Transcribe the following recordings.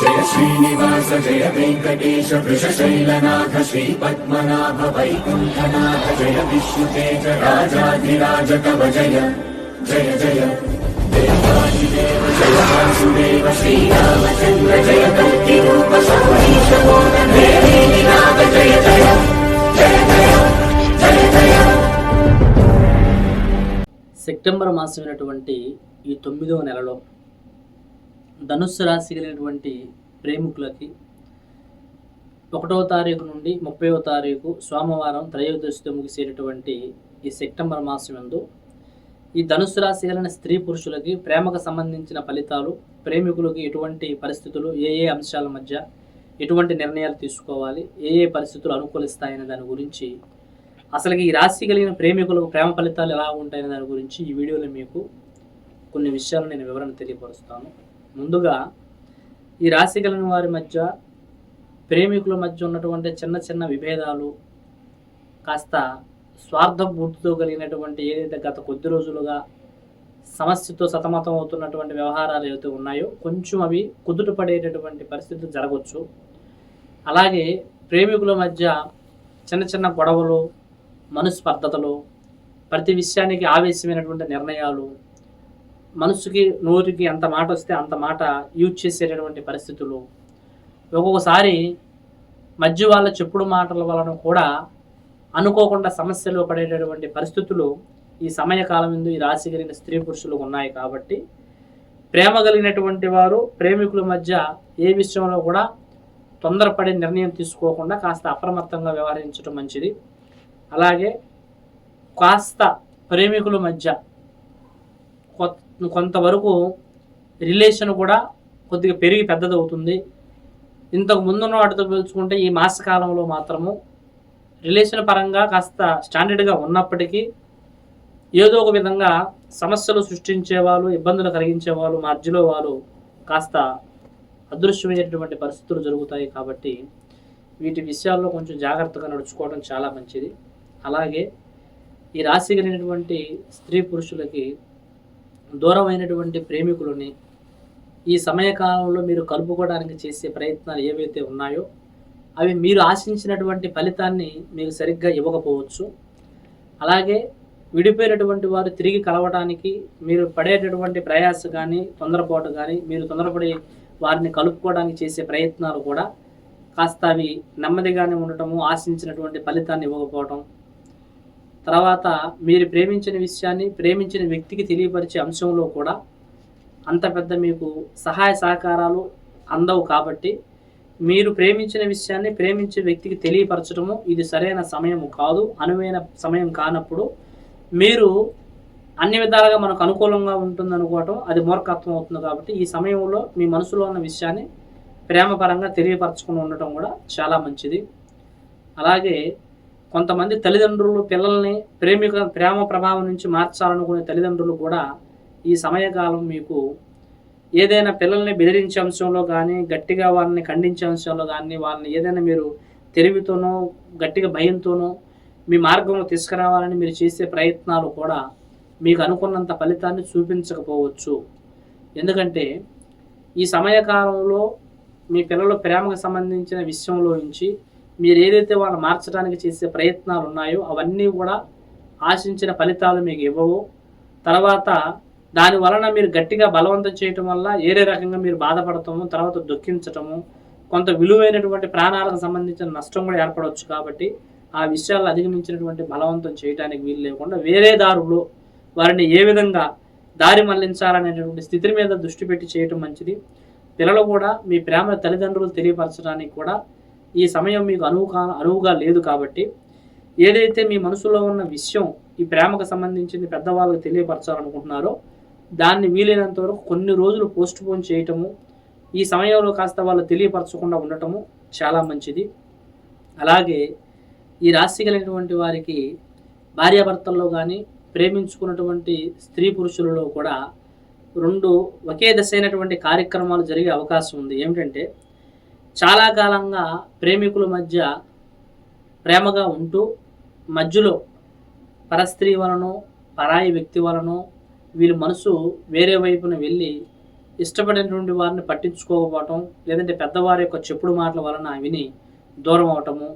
జయ శ్రీనివాస జయ వెంకటేశ వృషశైలనాథ శ్రీ పద్మనాభ వైకుంఠనాథ జయ విష్ణుతేజ రాజాధిరాజ కవ జయ జయ జయ. దేవాదిదేవ జయ వాసుదేవ శ్రీరామచంద్ర జయ కల్కి రూప సౌరీశ నాథ జయ. జయ జయ జయ. జయ జయ. సెప్టెంబర్ మాసమైనటువంటి ఈ తొమ్మిదవ నెలలో ధనుస్సు రాశి కలిగినటువంటి ప్రేమికులకి ఒకటవ తారీఖు నుండి ముప్పైవ తారీఖు సోమవారం త్రయోదశితో ముగిసేటటువంటి ఈ సెప్టెంబర్ మాసం ఎందు ఈ ధనుస్సు రాశి కలిగిన స్త్రీ పురుషులకి ప్రేమకు సంబంధించిన ఫలితాలు ప్రేమికులకి ఎటువంటి పరిస్థితులు ఏ ఏ అంశాల మధ్య ఎటువంటి నిర్ణయాలు తీసుకోవాలి ఏ ఏ పరిస్థితులు అనుకూలిస్తాయనే దాని గురించి అసలు ఈ రాశి కలిగిన ప్రేమికులకు ప్రేమ ఫలితాలు ఎలా ఉంటాయనే దాని గురించి ఈ వీడియోలో మీకు కొన్ని విషయాలు నేను వివరణ తెలియపరుస్తాను. ముందుగా ఈ రాశి కలిగిన వారి మధ్య ప్రేమికుల మధ్య ఉన్నటువంటి చిన్న చిన్న విభేదాలు కాస్త స్వార్థ బుద్ధితో కలిగినటువంటి ఏదైతే గత కొద్ది రోజులుగా సమస్యతో సతమతం అవుతున్నటువంటి వ్యవహారాలు ఏవైతే ఉన్నాయో కొంచెం అవి కుదుట పడేటటువంటి పరిస్థితి జరగవచ్చు అలాగే ప్రేమికుల మధ్య చిన్న చిన్న గొడవలు మనస్పర్ధతలు ప్రతి విషయానికి ఆవేశమైనటువంటి నిర్ణయాలు మనసుకి నోటికి అంత మాట వస్తే అంత మాట యూజ్ చేసేటటువంటి పరిస్థితులు. ఒక్కొక్కసారి మధ్య వాళ్ళ చెప్పుడు మాటల వలన కూడా అనుకోకుండా సమస్యలు పడేటటువంటి పరిస్థితులు ఈ సమయకాలం ఎందు ఈ రాశి కలిగిన స్త్రీ పురుషులు ఉన్నాయి కాబట్టి ప్రేమ కలిగినటువంటి వారు ప్రేమికుల మధ్య ఏ విషయంలో కూడా తొందరపడే నిర్ణయం తీసుకోకుండా కాస్త అప్రమత్తంగా వ్యవహరించడం మంచిది. అలాగే కాస్త ప్రేమికుల మధ్య కొత్త కొంతవరకు రిలేషన్ కూడా కొద్దిగా పెరిగి పెద్దదవుతుంది. ఇంతకు ముందున్న వాటితో పోల్చుకుంటే ఈ మాసకాలంలో మాత్రము రిలేషన్ పరంగా కాస్త స్టాండర్డ్గా ఉన్నప్పటికీ ఏదో ఒక విధంగా సమస్యలు సృష్టించే వాళ్ళు ఇబ్బందులు కలిగించే వాళ్ళు మధ్యలో వాళ్ళు కాస్త అదృశ్యమైనటువంటి పరిస్థితులు జరుగుతాయి కాబట్టి వీటి విషయాల్లో కొంచెం జాగ్రత్తగా నడుచుకోవడం చాలా మంచిది. అలాగే ఈ రాశి కలిగినటువంటి స్త్రీ పురుషులకి దూరమైనటువంటి ప్రేమికులని ఈ సమయకాలంలో మీరు కలుపుకోవడానికి చేసే ప్రయత్నాలు ఏవైతే ఉన్నాయో అవి మీరు ఆశించినటువంటి ఫలితాన్ని మీకు సరిగ్గా ఇవ్వకపోవచ్చు. అలాగే విడిపోయినటువంటి వారు తిరిగి కలవడానికి మీరు పడేటటువంటి ప్రయాస కానీ తొందరపాటు కానీ మీరు తొందరపడి వారిని కలుపుకోవడానికి చేసే ప్రయత్నాలు కూడా కాస్త అవి నెమ్మదిగానే ఉండటము ఆశించినటువంటి ఫలితాన్ని ఇవ్వకపోవటం తర్వాత మీరు ప్రేమించిన విషయాన్ని ప్రేమించిన వ్యక్తికి తెలియపరిచే అంశంలో కూడా అంత పెద్ద మీకు సహాయ సహకారాలు అందవు కాబట్టి మీరు ప్రేమించిన విషయాన్ని ప్రేమించే వ్యక్తికి తెలియపరచడము ఇది సరైన సమయం కాదు అనువైన సమయం కానప్పుడు మీరు అన్ని విధాలుగా మనకు అనుకూలంగా ఉంటుంది అనుకోవటం అది మూర్ఖత్వం అవుతుంది కాబట్టి ఈ సమయంలో మీ మనసులో ఉన్న విషయాన్ని ప్రేమపరంగా తెలియపరచుకుని ఉండటం కూడా చాలా మంచిది. అలాగే కొంతమంది తల్లిదండ్రులు పిల్లల్ని ప్రేమిక ప్రేమ ప్రభావం నుంచి మార్చాలనుకునే తల్లిదండ్రులు కూడా ఈ సమయకాలం మీకు ఏదైనా పిల్లల్ని బెదిరించే అంశంలో కానీ గట్టిగా వారిని ఖండించే అంశంలో కానీ వాళ్ళని ఏదైనా మీరు తెలివితోనో గట్టిగా భయంతోనో మీ మార్గంలో తీసుకురావాలని మీరు చేసే ప్రయత్నాలు కూడా మీకు అనుకున్నంత ఫలితాన్ని చూపించకపోవచ్చు. ఎందుకంటే ఈ సమయకాలంలో మీ పిల్లల ప్రేమకు సంబంధించిన విషయంలో నుంచి మీరు ఏదైతే వాళ్ళని మార్చడానికి చేసే ప్రయత్నాలు ఉన్నాయో అవన్నీ కూడా ఆశించిన ఫలితాలు మీకు ఇవ్వవు. తర్వాత దాని వలన మీరు గట్టిగా బలవంతం చేయటం వల్ల ఏరే రకంగా మీరు బాధపడటము తర్వాత దుఃఖించటము కొంత విలువైనటువంటి ప్రాణాలకు సంబంధించిన నష్టం కూడా ఏర్పడవచ్చు కాబట్టి ఆ విషయాలు అధిగమించినటువంటి బలవంతం చేయడానికి వీలు లేకుండా వేరే దారులు వారిని ఏ విధంగా దారి మళ్ళించాలనేటువంటి స్థితి మీద దృష్టి పెట్టి చేయటం మంచిది. పిల్లలు కూడా మీ ప్రేమ తల్లిదండ్రులు తెలియపరచడానికి కూడా ఈ సమయం మీకు అనువుగా అనువుగా లేదు కాబట్టి ఏదైతే మీ మనసులో ఉన్న విషయం ఈ ప్రేమకు సంబంధించింది పెద్దవాళ్ళకి తెలియపరచాలనుకుంటున్నారో దాన్ని వీలైనంత వరకు కొన్ని రోజులు పోస్ట్ పోన్ చేయటము ఈ సమయంలో కాస్త వాళ్ళు తెలియపరచకుండా ఉండటము చాలా మంచిది. అలాగే ఈ రాశి కలిగినటువంటి వారికి భార్యాభర్తల్లో కానీ ప్రేమించుకున్నటువంటి స్త్రీ పురుషులలో కూడా రెండు ఒకే దశ అయినటువంటి కార్యక్రమాలు జరిగే అవకాశం ఉంది. ఏమిటంటే చాలా కాలంగా ప్రేమికుల మధ్య ప్రేమగా ఉంటూ మధ్యలో పరస్త్రీ వలనో పరాయి వ్యక్తి వలనో వీళ్ళ మనసు వేరే వైపున వెళ్ళి ఇష్టపడినటువంటి వారిని పట్టించుకోకపోవటం లేదంటే పెద్దవారి యొక్క చెప్పుడు మాటల వలన విని దూరం అవటము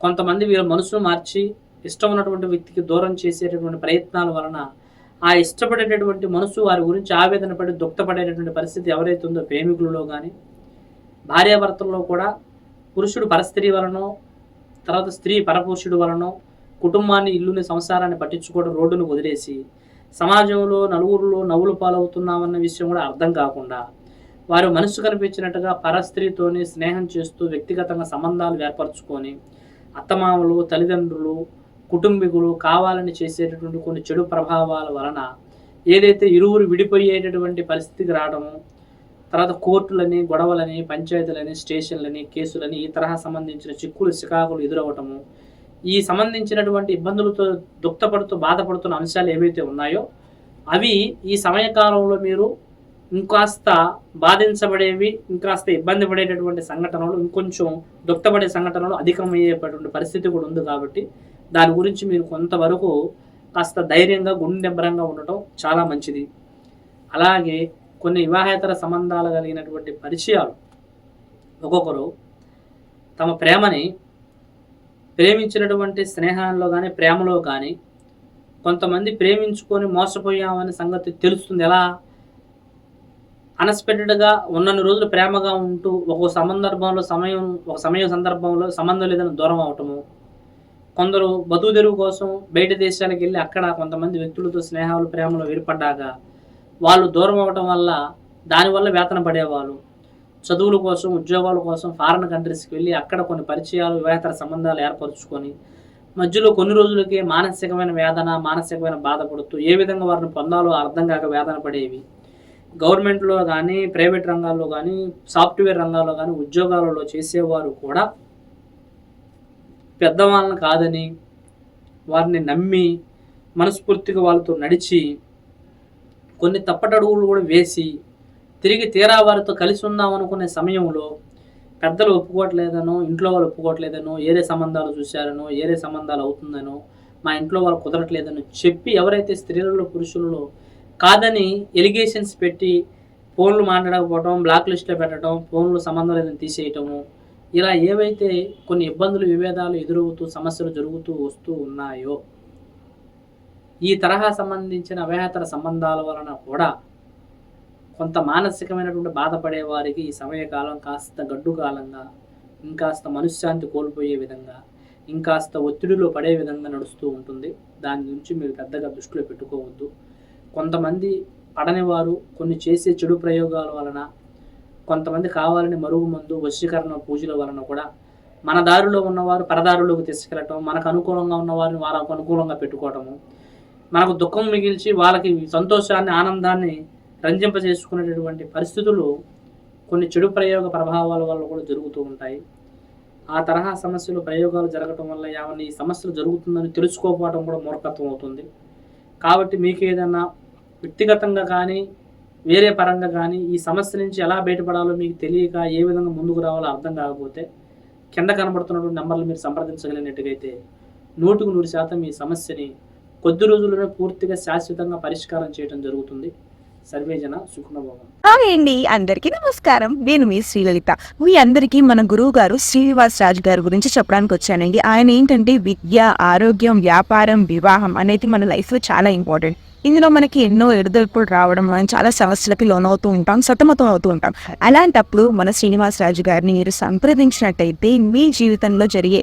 కొంతమంది వీళ్ళ మనసును మార్చి ఇష్టం ఉన్నటువంటి వ్యక్తికి దూరం చేసేటటువంటి ప్రయత్నాల వలన ఆ ఇష్టపడేటటువంటి మనసు వారి గురించి ఆవేదన పడి దుఃఖపడేటటువంటి పరిస్థితి ఎవరైతే ఉందో ప్రేమికులలో కానీ భార్యాభర్తల్లో కూడా పురుషుడు పరస్త్రీ వలనో తర్వాత స్త్రీ పరపురుషుడు వలనో కుటుంబాన్ని ఇల్లుని సంసారాన్ని పట్టించుకోవడం రోడ్డును వదిలేసి సమాజంలో నలుగురిలో నవ్వులు పాలవుతున్నామన్న విషయం కూడా అర్థం కాకుండా వారు మనసు కనిపించినట్టుగా పరస్త్రీతోనే స్నేహం చేస్తూ వ్యక్తిగతంగా సంబంధాలు ఏర్పరచుకొని అత్తమామలు తల్లిదండ్రులు కుటుంబీకులు కావాలని చేసేటటువంటి కొన్ని చెడు ప్రభావాల వలన ఏదైతే ఇరువురు విడిపోయేటటువంటి పరిస్థితికి రావడము తర్వాత కోర్టులని గొడవలని పంచాయతీలని స్టేషన్లని కేసులని ఈ తరహా సంబంధించిన చిక్కులు చికాకులు ఎదురవ్వటము. ఈ సంబంధించినటువంటి ఇబ్బందులతో దుఃఖపడుతూ బాధపడుతున్న అంశాలు ఏవైతే ఉన్నాయో అవి ఈ సమయకాలంలో మీరు ఇంకాస్త బాధించబడేవి ఇంకాస్త ఇబ్బంది పడేటటువంటి సంఘటనలు ఇంకొంచెం దుఃఖపడే సంఘటనలు అధికమయ్యేటువంటి పరిస్థితి కూడా ఉంది కాబట్టి దాని గురించి మీరు కొంతవరకు కాస్త ధైర్యంగా గుండె నిబ్బరంగా ఉండటం చాలా మంచిది. అలాగే కొన్ని వివాహేతర సంబంధాలు కలిగినటువంటి పరిచయాలు. ఒక్కొక్కరు తమ ప్రేమని ప్రేమించినటువంటి స్నేహాల్లో కానీ ప్రేమలో కానీ కొంతమంది ప్రేమించుకొని మోసపోయామనే సంగతి తెలుస్తుంది. ఎలా? అన్ఎక్స్పెక్టెడ్గా ఉన్నన్ని రోజులు ప్రేమగా ఉంటూ ఒక సందర్భంలో సమయం ఒక సమయం సందర్భంలో సంబంధం లేదని దూరం అవటము కొందరు బతుకు తెరువు కోసం బయట దేశాలకు వెళ్ళి అక్కడ కొంతమంది వ్యక్తులతో స్నేహాలు ప్రేమలు ఏర్పడ్డాక వాళ్ళు దూరం అవ్వటం వల్ల దానివల్ల వేతన పడేవాళ్ళు. చదువుల కోసం ఉద్యోగాల కోసం ఫారిన్ కంట్రీస్కి వెళ్ళి అక్కడ కొన్ని పరిచయాలు వివాహేతర సంబంధాలు ఏర్పరచుకొని మధ్యలో కొన్ని రోజులకే మానసికమైన వేదన మానసికమైన బాధపడుతూ ఏ విధంగా వారిని పొందాలో అర్థం కాక వేదన పడేవి. గవర్నమెంట్లో కానీ ప్రైవేట్ రంగాల్లో కానీ సాఫ్ట్వేర్ రంగాల్లో కానీ ఉద్యోగాలలో చేసేవారు కూడా పెద్దవాళ్ళని కాదని వారిని నమ్మి మనస్ఫూర్తిగా వాళ్ళతో నడిచి కొన్ని తప్పటడుగులు కూడా వేసి తిరిగి తీరా వారితో కలిసి ఉందాం అనుకునే సమయంలో పెద్దలు ఒప్పుకోవట్లేదనో ఇంట్లో వాళ్ళు ఒప్పుకోవట్లేదనో ఏరే సంబంధాలు చూశారనో ఏరే సంబంధాలు అవుతుందనో మా ఇంట్లో వాళ్ళు కుదరట్లేదనో చెప్పి ఎవరైతే స్త్రీలలో పురుషులలో కాదని ఎలిగేషన్స్ పెట్టి ఫోన్లు మాట్లాడకపోవడం బ్లాక్ లిస్ట్లో పెట్టడం ఫోన్లు సంబంధం లేదని తీసేయటము ఇలా ఏవైతే కొన్ని ఇబ్బందులు విభేదాలు ఎదురవుతూ సమస్యలు జరుగుతూ వస్తూ ఉన్నాయో ఈ తరహా సంబంధించిన అభ్యాతర సంబంధాల వలన కూడా కొంత మానసికమైనటువంటి బాధపడే వారికి ఈ సమయకాలం కాస్త గడ్డు కాలంగా ఇంకాస్త మనశ్శాంతి కోల్పోయే విధంగా ఇంకాస్త ఒత్తిడిలో పడే విధంగా నడుస్తూ ఉంటుంది. దాని గురించి మీరు పెద్దగా దృష్టిలో పెట్టుకోవద్దు. కొంతమంది పడని వారు కొన్ని చేసే చెడు ప్రయోగాల వలన కొంతమంది కావాలని మరుగు మందు వశీకరణ పూజల వలన కూడా మన దారిలో ఉన్నవారు పరదారులోకి తీసుకెళ్ళటం మనకు అనుకూలంగా ఉన్నవారిని వారికి వాళ్ళకు అనుకూలంగా పెట్టుకోవటము మనకు దుఃఖం మిగిల్చి వాళ్ళకి సంతోషాన్ని ఆనందాన్ని రంజింపజేసుకునేటటువంటి పరిస్థితులు కొన్ని చెడు ప్రయోగ ప్రభావాల వల్ల కూడా జరుగుతూ ఉంటాయి. ఆ తరహా సమస్యలు ప్రయోగాలు జరగటం వల్ల ఏమన్నా ఈ సమస్యలు జరుగుతుందని తెలుసుకోకపోవడం కూడా మూర్ఖత్వం అవుతుంది. కాబట్టి మీకు ఏదైనా వ్యక్తిగతంగా కానీ వేరే పరంగా కానీ ఈ సమస్య నుంచి ఎలా బయటపడాలో మీకు తెలియక ఏ విధంగా ముందుకు రావాలో అర్థం కాకపోతే కింద కనబడుతున్నటువంటి నెంబర్లు మీరు సంప్రదించగలిగినట్టుగైతే నూటుకు నూరు శాతం ఈ సమస్యని కొద్ది రోజుల్లోనే పూర్తిగా శాశ్వతంగా పరిష్కారం చేయడం జరుగుతుంది. సర్వేజన హాయ్ అండి అందరికీ నమస్కారం. నేను మీ శ్రీలలిత. మీ అందరికీ మన గురువు గారు శ్రీనివాస్ రాజు గారి గురించి చెప్పడానికి వచ్చానండి. ఆయన ఏంటంటే విద్య ఆరోగ్యం వ్యాపారం వివాహం అనేది మన లైఫ్లో చాలా ఇంపార్టెంట్. ఇందులో మనకి ఎన్నో ఎడదొడుపులు రావడం మనం చాలా సమస్యలకి లోనవుతూ ఉంటాం సతమతం అవుతూ ఉంటాం. అలాంటప్పుడు మన శ్రీనివాస్ రాజు గారిని మీరు సంప్రదించినట్టయితే మీ జీవితంలో జరిగే